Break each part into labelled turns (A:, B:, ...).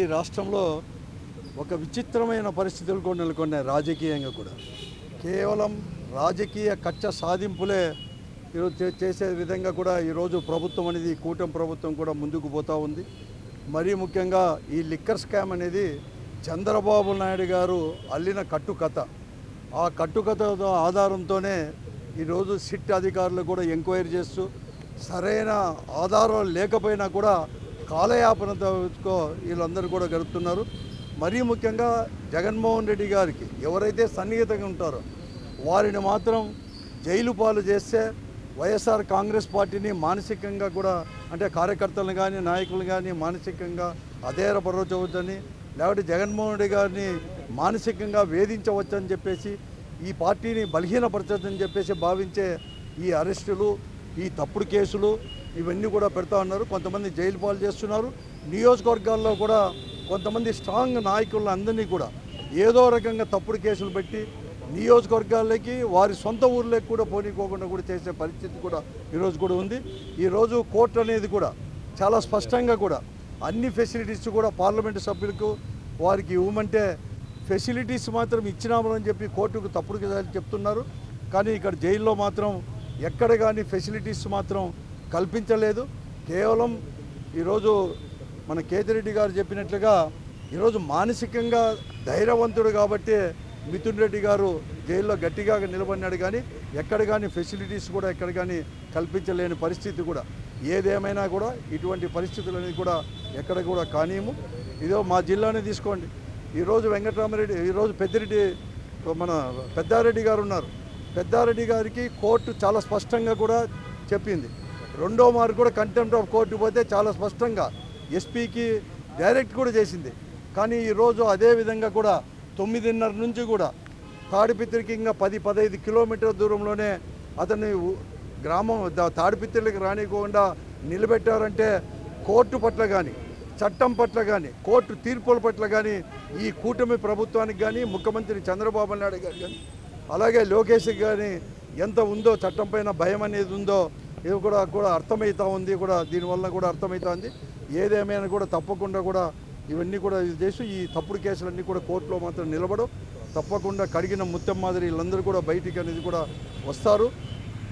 A: ఈ రాష్ట్రంలో ఒక విచిత్రమైన పరిస్థితులు కూడా నెలకొన్నాయి రాజకీయంగా కూడా. కేవలం రాజకీయ కక్ష సాధింపులే ఈరోజు చేసే విధంగా కూడా ఈరోజు ప్రభుత్వం అనేది కూటమి ప్రభుత్వం కూడా ముందుకు పోతూ ఉంది. మరీ ముఖ్యంగా ఈ లిక్కర్ స్కామ్ అనేది చంద్రబాబు నాయుడు గారు అల్లిన కట్టుకథ. ఆ కట్టుకథ ఆధారంతోనే ఈరోజు సిట్ అధికారులు కూడా ఎంక్వైరీ చేస్తూ సరైన ఆధారం లేకపోయినా కూడా కాలయాపనతో వీళ్ళందరూ కూడా గడుపుతున్నారు. మరీ ముఖ్యంగా జగన్మోహన్ రెడ్డి గారికి ఎవరైతే సన్నిహితంగా ఉంటారో వారిని మాత్రం జైలు పాలు చేస్తే వైఎస్ఆర్ కాంగ్రెస్ పార్టీని మానసికంగా కూడా అంటే కార్యకర్తలను కానీ నాయకులను కానీ మానసికంగా అధేరపరచవచ్చని లేకపోతే జగన్మోహన్ రెడ్డి గారిని మానసికంగా వేధించవచ్చని చెప్పేసి ఈ పార్టీని బలహీనపరచదని చెప్పేసి భావించే ఈ అరెస్టులు ఈ తప్పుడు కేసులు ఇవన్నీ కూడా పెడతా ఉన్నారు. కొంతమంది జైలు పాలు చేస్తున్నారు. నియోజకవర్గాల్లో కూడా కొంతమంది స్ట్రాంగ్ నాయకులను అందరినీ కూడా ఏదో రకంగా తప్పుడు కేసులు పెట్టి నియోజకవర్గాలకి వారి సొంత ఊర్లోకి కూడా పోనీకోకుండా కూడా చేసే పరిస్థితి కూడా ఈరోజు కూడా ఉంది. ఈరోజు కోర్టు అనేది కూడా చాలా స్పష్టంగా కూడా అన్ని ఫెసిలిటీస్ కూడా పార్లమెంటు సభ్యులకు వారికి ఇవ్వమంటే ఫెసిలిటీస్ మాత్రం ఇచ్చినామని చెప్పి కోర్టుకు తప్పుడు చెప్తున్నారు. కానీ ఇక్కడ జైల్లో మాత్రం ఎక్కడ కానీ ఫెసిలిటీస్ మాత్రం కల్పించలేదు. కేవలం ఈరోజు మన కేతిరెడ్డి గారు చెప్పినట్లుగా ఈరోజు మానసికంగా ధైర్యవంతుడు కాబట్టి మిథున్ రెడ్డి గారు జైల్లో గట్టిగా నిలబడినాడు కానీ ఎక్కడ కానీ ఫెసిలిటీస్ కూడా ఎక్కడ కానీ కల్పించలేని పరిస్థితి కూడా. ఏదేమైనా కూడా ఇటువంటి పరిస్థితులు అనేది కూడా ఎక్కడ కూడా కానీము ఇదో మా జిల్లానే తీసుకోండి. ఈరోజు వెంకటరామరెడ్డి ఈరోజు పెద్దిరెడ్డి మన పెద్దారెడ్డి గారు ఉన్నారు. పెద్దారెడ్డి గారికి కోర్టు చాలా స్పష్టంగా కూడా చెప్పింది. రెండో మారు కూడా కంటెంప్ట్ ఆఫ్ కోర్టు పోతే చాలా స్పష్టంగా ఎస్పీకి డైరెక్ట్ కూడా చేసింది. కానీ ఈరోజు అదే విధంగా కూడా తొమ్మిదిన్నర నుంచి కూడా తాడిపిత్రికి ఇంకా పది పదహైదు కిలోమీటర్ల దూరంలోనే అతన్ని గ్రామం తాడిపిత్రులకు రానివ్వకుండా నిలబెట్టారంటే కోర్టు పట్ల కానీ చట్టం పట్ల కానీ కోర్టు తీర్పుల పట్ల కానీ ఈ కూటమి ప్రభుత్వానికి కానీ ముఖ్యమంత్రి చంద్రబాబు నాయుడు గారు కానీ అలాగే లోకేష్ కానీ ఎంత ఉందో చట్టం పైన భయం అనేది ఉందో ఇది కూడా కూడా అర్థమవుతూ ఉంది కూడా దీనివల్ల కూడా అర్థమవుతుంది ఏదేమైనా కూడా తప్పకుండా కూడా ఇవన్నీ కూడా ఇది చేసి ఈ తప్పుడు కేసులన్నీ కూడా కోర్టులో మాత్రం నిలబడవు. తప్పకుండా కడిగిన ముత్యం మాదిరి వీళ్ళందరూ కూడా బయటికి అనేది కూడా వస్తారు.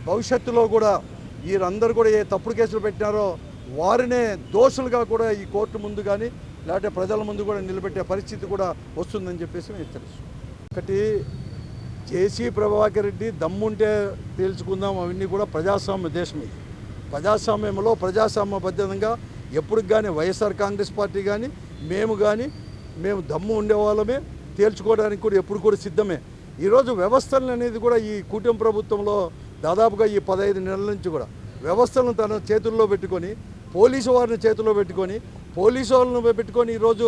A: భవిష్యత్తులో కూడా వీరందరూ కూడా ఏ తప్పుడు కేసులు పెట్టినారో వారినే దోషులుగా కూడా ఈ కోర్టు ముందు కానీ లేకపోతే ప్రజల ముందు కూడా నిలబెట్టే పరిస్థితి కూడా వస్తుందని చెప్పేసి మీకు తెలుసు ఒకటి జేసీ ప్రభాకర్ రెడ్డి దమ్ముంటే తేల్చుకుందాం అవన్నీ కూడా ప్రజాస్వామ్య దేశం ఇది ప్రజాస్వామ్యంలో ప్రజాస్వామ్యబద్ధంగా ఎప్పుడు కానీ వైఎస్ఆర్ కాంగ్రెస్ పార్టీ కానీ మేము కానీ మేము దమ్ము ఉండేవాళ్ళమే తేల్చుకోవడానికి కూడా ఎప్పుడు కూడా సిద్ధమే. ఈరోజు వ్యవస్థలు అనేది కూడా ఈ కూటమి ప్రభుత్వంలో దాదాపుగా ఈ పదహైదు నెలల నుంచి కూడా వ్యవస్థలను తన చేతుల్లో పెట్టుకొని పోలీసు వారిని చేతుల్లో పెట్టుకొని పోలీసు వాళ్ళని పెట్టుకొని ఈరోజు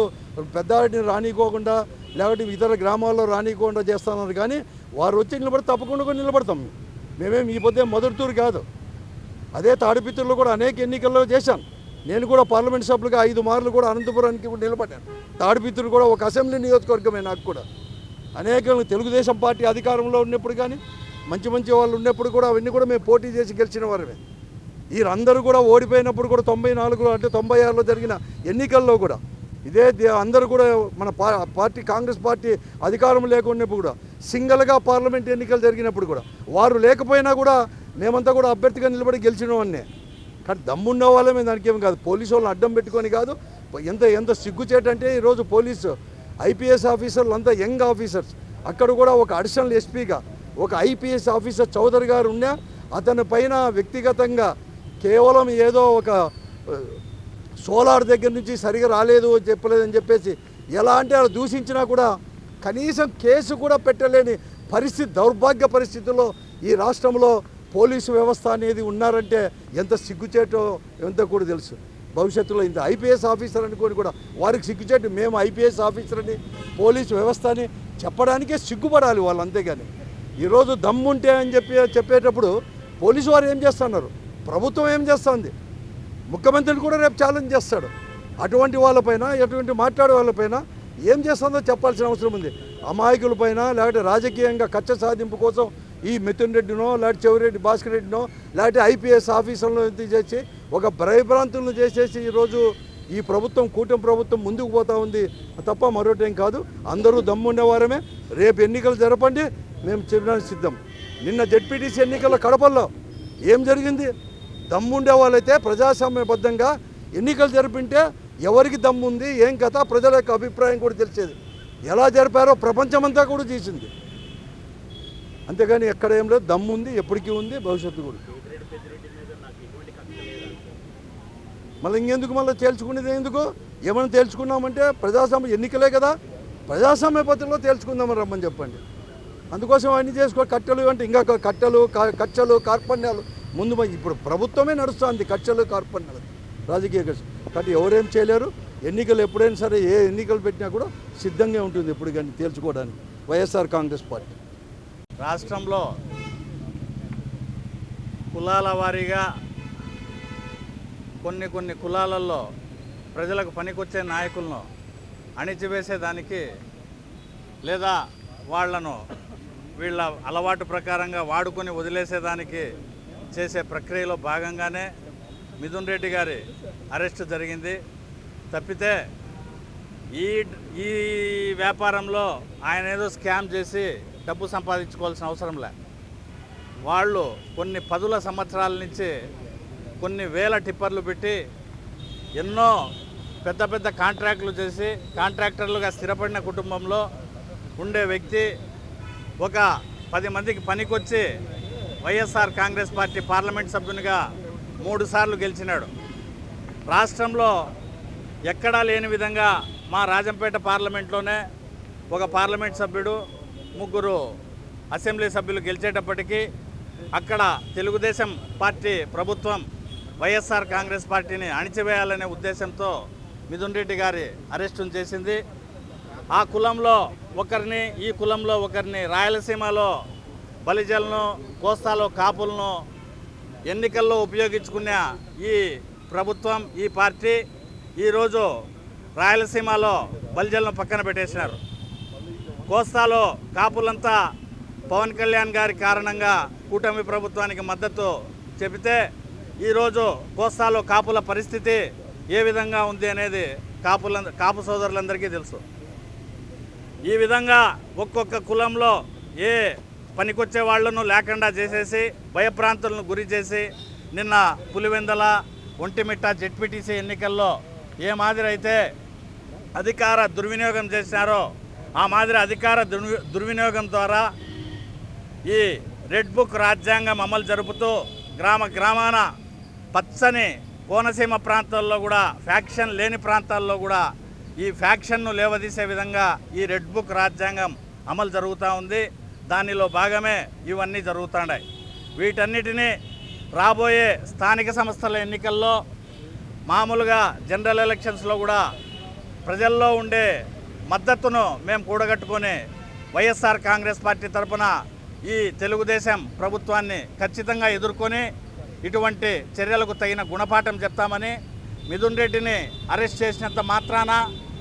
A: పెద్దారెడ్డిని రానికోకుండా లేకపోతే ఇతర గ్రామాల్లో రానికోకుండా చేస్తున్నారు. కానీ వారు వచ్చి నిలబడి తప్పకుండా కూడా నిలబడతాం. మేమేం ఈ పొద్దే మొదటితూరు కాదు. అదే తాడిపిత్రులు కూడా అనేక ఎన్నికల్లో చేశాను నేను కూడా పార్లమెంట్ సభ్యులుగా ఐదు మార్లు కూడా అనంతపురానికి కూడా నిలబడ్డాను. తాడిపిత్రులు కూడా ఒక అసెంబ్లీ నియోజకవర్గమే నాకు కూడా. అనేక తెలుగుదేశం పార్టీ అధికారంలో ఉన్నప్పుడు కానీ మంచి మంచి వాళ్ళు ఉన్నప్పుడు కూడా అవన్నీ కూడా మేము పోటీ చేసి గెలిచిన వారమే. వీరందరూ కూడా ఓడిపోయినప్పుడు కూడా తొంభై నాలుగులో అంటే తొంభై ఆరులో జరిగిన ఎన్నికల్లో కూడా ఇదే దే- అందరూ కూడా మన పా- పార్టీ కాంగ్రెస్ పార్టీ అధికారం లేకున్నప్పుడు కూడా సింగల్గా పార్లమెంట్ ఎన్నికలు జరిగినప్పుడు కూడా వారు లేకపోయినా కూడా మేమంతా కూడా అభ్యర్థిగా నిలబడి గెలిచిన వాడినే కానీ దమ్మున్న వాళ్ళమే దానికి ఏం కాదు. పోలీసు వాళ్ళని అడ్డం పెట్టుకొని కాదు. ఎంత ఎంత సిగ్గుచేటంటే ఈరోజు పోలీసు ఐపీఎస్ ఆఫీసర్లు అంతా యంగ్ ఆఫీసర్స్. అక్కడ కూడా ఒక అడిషనల్ ఎస్పీగా ఒక ఐపీఎస్ ఆఫీసర్ చౌదరి గారు ఉన్నా అతని పైన వ్యక్తిగతంగా కేవలం ఏదో ఒక సోలార్ దగ్గర నుంచి సరిగా రాలేదు అని చెప్పలేదని చెప్పేసి ఎలా అంటే అలా దూషించినా కూడా కనీసం కేసు కూడా పెట్టలేని పరిస్థితి దౌర్భాగ్య పరిస్థితుల్లో ఈ రాష్ట్రంలో పోలీసు వ్యవస్థ అనేది ఉన్నారంటే ఎంత సిగ్గుచేటో ఎంత కూడా తెలుసు. భవిష్యత్తులో ఇంత ఐపీఎస్ ఆఫీసర్ అనుకొని కూడా వారికి సిగ్గుచేటు మేము ఐపీఎస్ ఆఫీసర్ అని పోలీసు వ్యవస్థ అని చెప్పడానికే సిగ్గుపడాలి వాళ్ళు అంతేగాని. ఈరోజు దమ్ముంటే అని చెప్పి చెప్పేటప్పుడు పోలీసు వారు ఏం చేస్తున్నారు? ప్రభుత్వం ఏం చేస్తుంది? ముఖ్యమంత్రిని కూడా రేపు ఛాలెంజ్ చేస్తాడు. అటువంటి వాళ్ళపైన ఎటువంటి మాట్లాడే వాళ్ళపైన ఏం చేస్తుందో చెప్పాల్సిన అవసరం ఉంది. అమాయకుల పైన లేకపోతే రాజకీయంగా కచ్చ సాధింపు కోసం ఈ మిథున్ రెడ్డినో లేకపోతే చెవిరెడ్డి భాస్కర్ రెడ్డినో లేకపోతే ఐపీఎస్ ఆఫీసర్లను ఇది చేసి ఒక భయభ్రాంతులను చేసేసి ఈరోజు ఈ ప్రభుత్వం కూటమి ప్రభుత్వం ముందుకు పోతా ఉంది తప్ప మరొకటేం కాదు. అందరూ దమ్ముండేవారమే రేపు ఎన్నికలు జరపండి. మేము చెప్పడానికి సిద్ధం. నిన్న జెడ్పీటీసీ ఎన్నికల కడపల్లో ఏం జరిగింది? దమ్ముండే వాళ్ళైతే ప్రజాస్వామ్యబద్ధంగా ఎన్నికలు జరిపింటే ఎవరికి దమ్ము ఉంది ఏం కథ ప్రజల యొక్క అభిప్రాయం కూడా తెలిసేది. ఎలా జరిపారో ప్రపంచమంతా కూడా చూసింది. అంతేగాని ఎక్కడ ఏం లేదు దమ్ము ఉంది ఎప్పటికీ ఉంది భవిష్యత్తు కూడా. మళ్ళీ ఇంకెందుకు మళ్ళీ తేల్చుకునేది ఎందుకు? ఏమైనా తేల్చుకున్నామంటే ప్రజాస్వామ్య ఎన్నికలే కదా ప్రజాస్వామ్య పద్ధతిలో తేల్చుకుందామని రమ్మని చెప్పండి. అందుకోసం అన్ని చేసుకో కట్టెలు అంటే ఇంకా కట్టెలు కచ్చలు కార్పణ్యాలు. ముందు ఇప్పుడు ప్రభుత్వమే నడుస్తుంది కచ్చలు కార్పణ్యాలు. రాజకీయ కక్ష. కాబట్టి ఎవరేం చేయలేరు. ఎన్నికలు ఎప్పుడైనా సరే ఏ ఎన్నికలు పెట్టినా కూడా సిద్ధంగా ఉంటుంది ఇప్పుడు కానీ తేల్చుకోవడానికి. వైఎస్ఆర్ కాంగ్రెస్ పార్టీ.
B: రాష్ట్రంలో కులాల వారీగా కొన్ని కొన్ని కులాలలో ప్రజలకు పనికొచ్చే నాయకులను అణిచివేసేదానికి లేదా వాళ్ళను వీళ్ళ అలవాటు ప్రకారంగా వాడుకొని వదిలేసేదానికి చేసే ప్రక్రియలో భాగంగానే మిథున్ రెడ్డి గారి అరెస్టు జరిగింది. తప్పితే ఈ ఈ వ్యాపారంలో ఆయన ఏదో స్కామ్ చేసి డబ్బు సంపాదించుకోవాల్సిన అవసరం లే. వాళ్ళు కొన్ని పదుల సంవత్సరాల నుంచి కొన్ని వేల టిప్పర్లు పెట్టి ఎన్నో పెద్ద పెద్ద కాంట్రాక్టులు చేసి కాంట్రాక్టర్లుగా స్థిరపడిన కుటుంబంలో ఉండే వ్యక్తి ఒక పది మందికి పనికొచ్చి వైఎస్ఆర్ కాంగ్రెస్ పార్టీ పార్లమెంట్ సభ్యునిగా మూడు సార్లు గెలిచినాడు. రాష్ట్రంలో ఎక్కడా లేని విధంగా మా రాజంపేట పార్లమెంట్లోనే ఒక పార్లమెంట్ సభ్యుడు ముగ్గురు అసెంబ్లీ సభ్యులు గెలిచేటప్పటికీ అక్కడ తెలుగుదేశం పార్టీ ప్రభుత్వం వైఎస్ఆర్ కాంగ్రెస్ పార్టీని అణిచివేయాలనే ఉద్దేశంతో మిథున్ రెడ్డి గారి అరెస్టును చేసింది. ఆ కులంలో ఒకరిని ఈ కులంలో ఒకరిని రాయలసీమలో బలిజలను కోస్తాలో కాపులను ఎన్నికల్లో ఉపయోగించుకున్న ఈ ప్రభుత్వం ఈ పార్టీ ఈరోజు రాయలసీమలో బలిజలను పక్కన పెట్టేసినారు. కోస్తాలో కాపులంతా పవన్ కళ్యాణ్ గారి కారణంగా కూటమి ప్రభుత్వానికి మద్దతు చెబితే ఈరోజు కోస్తాలో కాపుల పరిస్థితి ఏ విధంగా ఉంది అనేది కాపుల కాపు సోదరులందరికీ తెలుసు. ఈ విధంగా ఒక్కొక్క కులంలో ఏ పనికొచ్చే వాళ్ళను లేకుండా చేసేసి భయప్రాంతులను గురి చేసి నిన్న పులివెందల ఒంటిమిట్ట జెడ్పీటీసీ ఎన్నికల్లో ఏ మాదిరి అయితే అధికార దుర్వినియోగం చేశారో ఆ మాదిరి అధికార దుర్వి దుర్వినియోగం ద్వారా ఈ రెడ్ బుక్ రాజ్యాంగం అమలు జరుపుతూ గ్రామ గ్రామాన పచ్చని కోనసీమ ప్రాంతాల్లో కూడా ఫ్యాక్షన్ లేని ప్రాంతాల్లో కూడా ఈ ఫ్యాక్షన్ను లేవదీసే విధంగా ఈ రెడ్ బుక్ రాజ్యాంగం అమలు జరుగుతూ ఉంది. దానిలో భాగమే ఇవన్నీ జరుగుతున్నాయి వీటన్నిటినీ రాబోయే స్థానిక సంస్థల ఎన్నికల్లో మామూలుగా జనరల్ ఎలక్షన్స్లో కూడా ప్రజల్లో ఉండే మద్దతును మేము కూడగట్టుకొని వైఎస్ఆర్ కాంగ్రెస్ పార్టీ తరపున ఈ తెలుగుదేశం ప్రభుత్వాన్ని ఖచ్చితంగా ఎదుర్కొని ఇటువంటి చర్యలకు తగిన గుణపాఠం చెప్తామని మిథున్ రెడ్డిని అరెస్ట్ చేసినంత మాత్రాన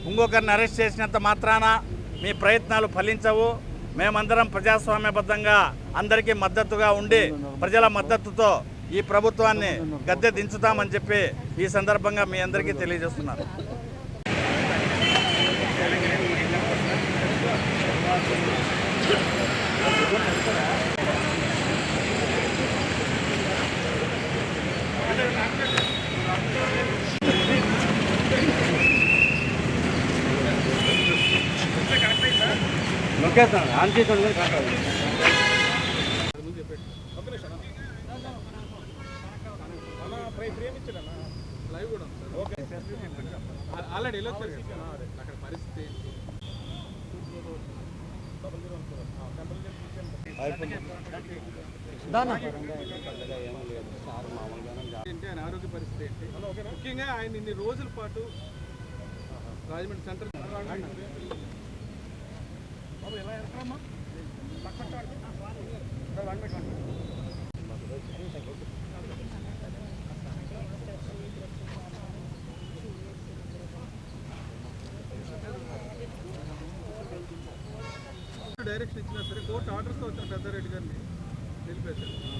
B: ఇంకొకరిని అరెస్ట్ చేసినంత మాత్రాన మీ ప్రయత్నాలు ఫలించవు. మేమందరం ప్రజాస్వామ్యబద్ధంగా అందరికీ మద్దతుగా ఉండి ప్రజల మద్దతుతో ఈ ప్రభుత్వాన్ని గద్దె దించుతామని చెప్పి ఈ సందర్భంగా మీ అందరికీ తెలియజేస్తున్నాను.
C: నొక్కేస్తాను ఆన్ చేసి ఉండదు కరెక్ట్
D: ఆల్రెడీ వెళ్ళొచ్చారు కదా. అక్కడ పరిస్థితి ఏంటి ఆయన ఆరోగ్య పరిస్థితి ఏంటి ముఖ్యంగా ఆయన ఇన్ని రోజుల పాటు రాజమండ్రి సెంటర్ బాబు ఎలా వెళ్తామా డైరెక్షన్ ఇచ్చినా సరే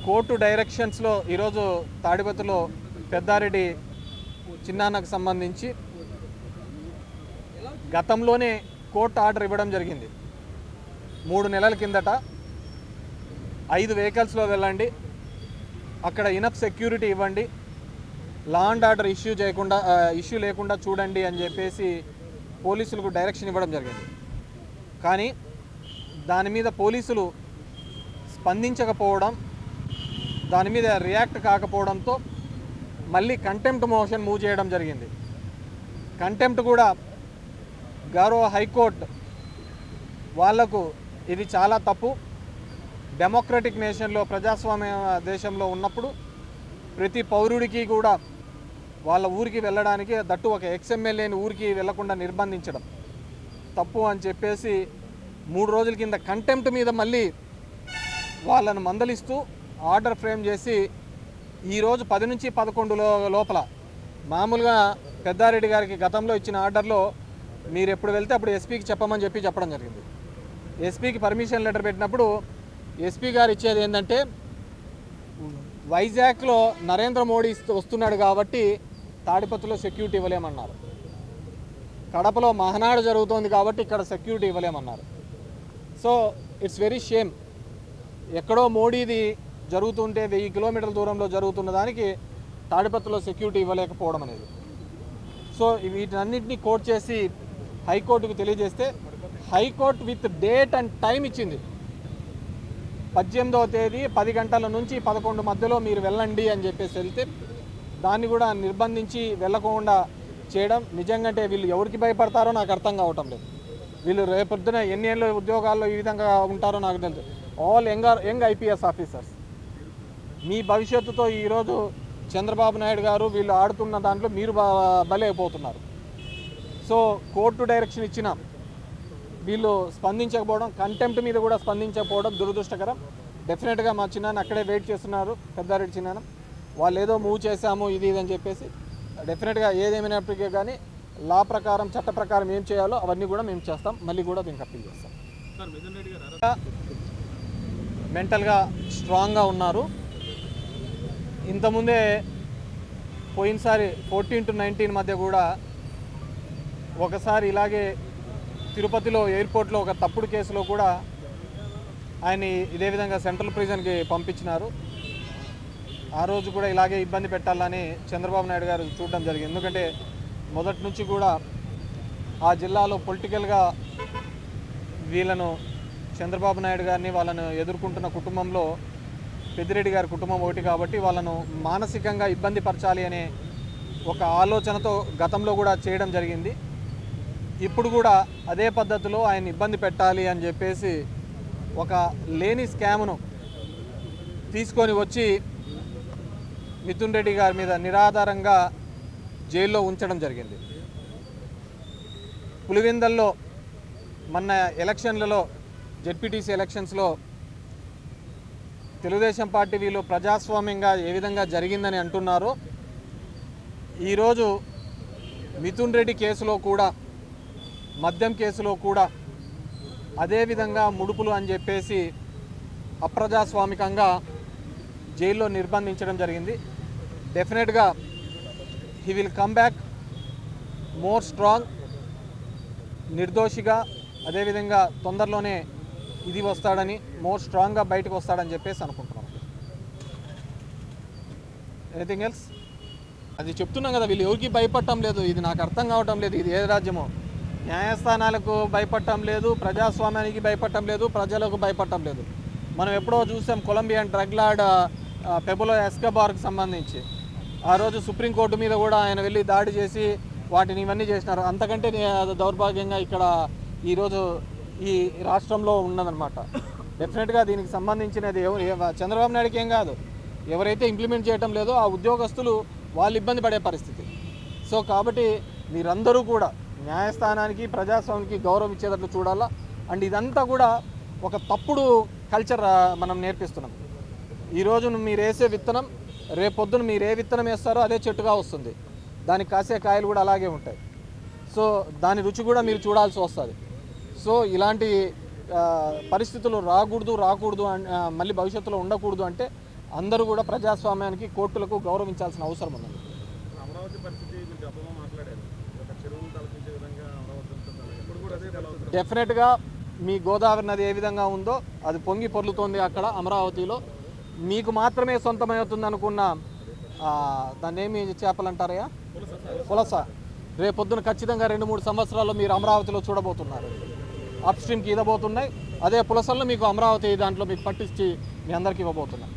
D: కోర్టు
E: డైరెక్షన్స్లో ఈరోజు తాడిపత్రిలో పెద్దారెడ్డి చిన్నాన్నకు సంబంధించి
C: గతంలోనే కోర్టు ఆర్డర్ ఇవ్వడం జరిగింది. మూడు నెలల కిందట ఐదు వెహికల్స్లో వెళ్ళండి. అక్కడ ఇనఫ్ సెక్యూరిటీ ఇవ్వండి. లా అండ్ ఆర్డర్ ఇష్యూ చేయకుండా ఇష్యూ లేకుండా చూడండి అని చెప్పేసి పోలీసులకు డైరెక్షన్ ఇవ్వడం జరిగింది. కానీ దాని మీద పోలీసులు స్పందించకపోవడం దాని మీద రియాక్ట్ కాకపోవడంతో మళ్ళీ కంటెంప్ట్ మోషన్ మూవ్ చేయడం జరిగింది. కంటెంప్ట్ కూడా గౌరవ హైకోర్టు వాళ్ళకు ఇది చాలా తప్పు. డెమోక్రటిక్ నేషన్లో ప్రజాస్వామ్య దేశంలో ఉన్నప్పుడు ప్రతి పౌరుడికి కూడా వాళ్ళ ఊరికి వెళ్ళడానికి దట్టు ఒక ఎక్స్ఎమ్మెల్యేని ఊరికి వెళ్ళకుండా నిర్బంధించడం తప్పు అని చెప్పేసి మూడు రోజుల కింద కంటెంప్ట్ మీద మళ్ళీ వాళ్ళను మందలిస్తూ ఆర్డర్ ఫ్రేమ్ చేసి ఈరోజు పది నుంచి పదకొండులో లోపల మామూలుగా పెద్దారెడ్డి గారికి గతంలో ఇచ్చిన ఆర్డర్లో మీరు ఎప్పుడు వెళ్తే అప్పుడు ఎస్పీకి చెప్పమని చెప్పి చెప్పడం జరిగింది. ఎస్పీకి పర్మిషన్ లెటర్ పెట్టినప్పుడు ఎస్పీ గారు ఇచ్చేది ఏంటంటే వైజాగ్లో నరేంద్ర మోడీ వస్తున్నాడు కాబట్టి తాడిపత్రిలో సెక్యూరిటీ ఇవ్వలేమన్నారు. కడపలో మహనాడు జరుగుతోంది కాబట్టి ఇక్కడ security ఇవ్వలేమన్నారు. So it's very shame. ఎక్కడో మోడీది జరుగుతుంటే వెయ్యి కిలోమీటర్ల దూరంలో జరుగుతున్న దానికి తాడిపత్రిలో సెక్యూరిటీ ఇవ్వలేకపోవడం అనేది. సో వీటన్నిటిని కోట్ చేసి హైకోర్టుకు తెలియజేస్తే high court with date and time ఇచ్చింది. పద్దెనిమిదవ తేదీ పది గంటల నుంచి పదకొండు మధ్యలో మీరు వెళ్ళండి అని చెప్పేసి వెళ్తే దాన్ని కూడా నిర్బంధించి వెళ్ళకుండా చేయడం నిజంగా వీళ్ళు ఎవరికి భయపడతారో నాకు అర్థం కావటం లేదు. వీళ్ళు రేపొద్దున ఎన్ని ఏళ్ళ ఉద్యోగాల్లో ఈ విధంగా ఉంటారో నాకు తెలుసు all young young IPS officers. మీ భవిష్యత్తుతో ఈరోజు చంద్రబాబు నాయుడు గారు వీళ్ళు ఆడుతున్న దాంట్లో మీరు బలైపోతున్నారు. సో కోర్టు డైరెక్షన్ ఇచ్చిన. వీళ్ళు స్పందించకపోవడం కంటెంప్ట్ మీద కూడా స్పందించకపోవడం దురదృష్టకరం. డెఫినెట్గా మా చిన్నాన్న అక్కడే వెయిట్ చేస్తున్నారు పెద్దారెడ్డి చిన్నాన్న. వాళ్ళు ఏదో మూవ్ చేశాము ఇది ఇది అని చెప్పేసి. డెఫినెట్గా ఏదేమైనప్పటికీ కానీ లా ప్రకారం చట్ట ప్రకారం ఏం చేయాలో అవన్నీ కూడా మేము చేస్తాం. మళ్ళీ కూడా దీనికి అప్పీల్ చేస్తాం. మెంటల్గా స్ట్రాంగ్గా ఉన్నారు. ఇంతకుముందే పోయినసారి ఫోర్టీన్ టు నైన్టీన్ మధ్య కూడా ఒకసారి ఇలాగే తిరుపతిలో ఎయిర్పోర్ట్లో ఒక తప్పుడు కేసులో కూడా ఆయన ఇదే విధంగా సెంట్రల్ ప్రిజన్కి పంపించినారు. ఆ రోజు కూడా ఇలాగే ఇబ్బంది పెట్టాలని చంద్రబాబు నాయుడు గారు చూడడం జరిగింది. ఎందుకంటే మొదటి నుంచి కూడా ఆ జిల్లాలో పొలిటికల్గా వీళ్ళను చంద్రబాబు నాయుడు గారిని వాళ్ళను ఎదుర్కొంటున్న కుటుంబంలో పెద్దిరెడ్డి గారి కుటుంబం ఒకటి కాబట్టి వాళ్ళను మానసికంగా ఇబ్బంది పరచాలి అనే ఒక ఆలోచనతో గతంలో కూడా చేయడం జరిగింది. ఇప్పుడు కూడా అదే పద్ధతిలో ఆయన ఇబ్బంది పెట్టాలి అని చెప్పేసి ఒక లేని స్కామ్ను తీసుకొని వచ్చి మిథున్ రెడ్డి గారి మీద నిరాధారంగా జైల్లో ఉంచడం జరిగింది. పులివెందల్లో మొన్న ఎలక్షన్లలో జెడ్పీటీసీ ఎలక్షన్స్లో తెలుగుదేశం పార్టీ వీళ్ళు ప్రజాస్వామ్యంగా ఏ విధంగా జరిగిందని అంటున్నారో. ఈరోజు మిథున్ రెడ్డి కేసులో కూడా మద్యం కేసులో కూడా అదేవిధంగా ముడుపులు అని చెప్పేసి అప్రజాస్వామికంగా జైల్లో నిర్బంధించడం జరిగింది. డెఫినెట్గా he will come back more strong నిర్దోషిగా అదేవిధంగా తొందరలోనే ఇది వస్తాడని మోర్ స్ట్రాంగ్గా బయటకు వస్తాడని చెప్పేసి అనుకుంటున్నాం. ఎనీథింగ్ ఎల్స్ అది చెప్తున్నాం కదా వీళ్ళు ఎవరికి భయపడటం లేదు. ఇది నాకు అర్థం కావటం లేదు. ఇది ఏ రాజ్యమో. న్యాయస్థానాలకు భయపడటం లేదు ప్రజాస్వామ్యానికి భయపడటం లేదు ప్రజలకు భయపడటం లేదు. మనం ఎప్పుడో చూసాం కొలంబియన్ డ్రగ్ లార్డ్ పెబులో ఎస్కబార్కి సంబంధించి. ఆ రోజు సుప్రీంకోర్టు మీద కూడా ఆయన వెళ్ళి దాడి చేసి వాటిని ఇవన్నీ చేసినారు. అంతకంటే దౌర్భాగ్యంగా ఇక్కడ ఈరోజు ఈ రాష్ట్రంలో ఉన్నదనమాట డెఫినెట్గా దీనికి సంబంధించినది ఎవరు చంద్రబాబు నాయుడుకి ఏం కాదు. ఎవరైతే ఇంప్లిమెంట్ చేయటం లేదో ఆ ఉద్యోగస్తులు వాళ్ళు ఇబ్బంది పడే పరిస్థితి. సో కాబట్టి మీరందరూ కూడా న్యాయస్థానానికి ప్రజాస్వామ్యానికి గౌరవం ఇచ్చేటట్లు చూడాలా? అండ్ ఇదంతా కూడా ఒక తప్పుడు కల్చర్ మనం నేర్పిస్తున్నాం. ఈరోజు మీరు వేసే విత్తనం రేపొద్దున మీరు ఏ విత్తనం వేస్తారో అదే చెట్టుగా వస్తుంది. దానికి కాసే కాయలు కూడా అలాగే ఉంటాయి. సో దాని రుచి కూడా మీరు చూడాల్సి వస్తుంది. సో ఇలాంటి పరిస్థితులు రాకూడదు రాకూడదు మళ్ళీ భవిష్యత్తులో ఉండకూడదు అంటే అందరూ కూడా ప్రజాస్వామ్యానికి కోర్టులకు గౌరవించాల్సిన అవసరం ఉంది
D: అమరావతి పరిస్థితి మీరు గతంలో మాట్లాడారు ఒక చెరువును తలపించే విధంగా అమరావతి ఉంటుంది
C: డెఫినెట్గా మీ గోదావరి నది ఏ విధంగా ఉందో అది పొంగి పొర్లుతోంది అక్కడ అమరావతిలో. మీకు మాత్రమే సొంతమవుతుంది అనుకున్న దాన్ని ఏమి చేపలు అంటారయ్యా పులస. రేపొద్దున ఖచ్చితంగా రెండు మూడు సంవత్సరాల్లో మీరు అమరావతిలో చూడబోతున్నారు. అప్ స్ట్రీమ్కి ఇదబోతున్నాయి అదే పులసల్లో మీకు అమరావతి దాంట్లో మీకు పట్టించి మీ అందరికీ ఇవ్వబోతున్నాయి.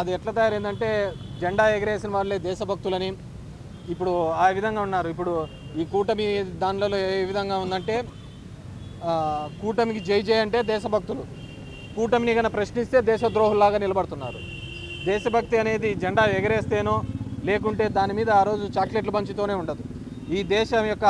C: అది ఎట్లా తయారైందంటే జెండా ఎగరేసిన వాళ్ళే దేశభక్తులని. ఇప్పుడు ఆ విధంగా ఉన్నారు. ఇప్పుడు ఈ కూటమి దానిలో ఏ విధంగా ఉందంటే కూటమికి జై జై అంటే దేశభక్తులు. కూటమిని కనుక ప్రశ్నిస్తే దేశద్రోహులాగా నిలబడుతున్నారు. దేశభక్తి అనేది జెండా ఎగరేస్తేనో లేకుంటే దాని మీద ఆ రోజు చాక్లెట్లు పంచుతూనే ఉండదు. ఈ దేశం యొక్క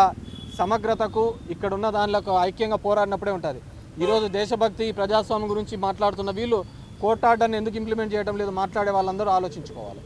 C: సమగ్రతకు ఇక్కడున్న దానిలో ఐక్యంగా పోరాడినప్పుడే ఉంటుంది. ఈరోజు దేశభక్తి ప్రజాస్వామ్యం గురించి మాట్లాడుతున్న వీళ్ళు కోర్ట్ ఆర్డర్ని ఎందుకు ఇంప్లిమెంట్ చేయడం లేదు మాట్లాడే వాళ్ళందరూ ఆలోచించుకోవాలి.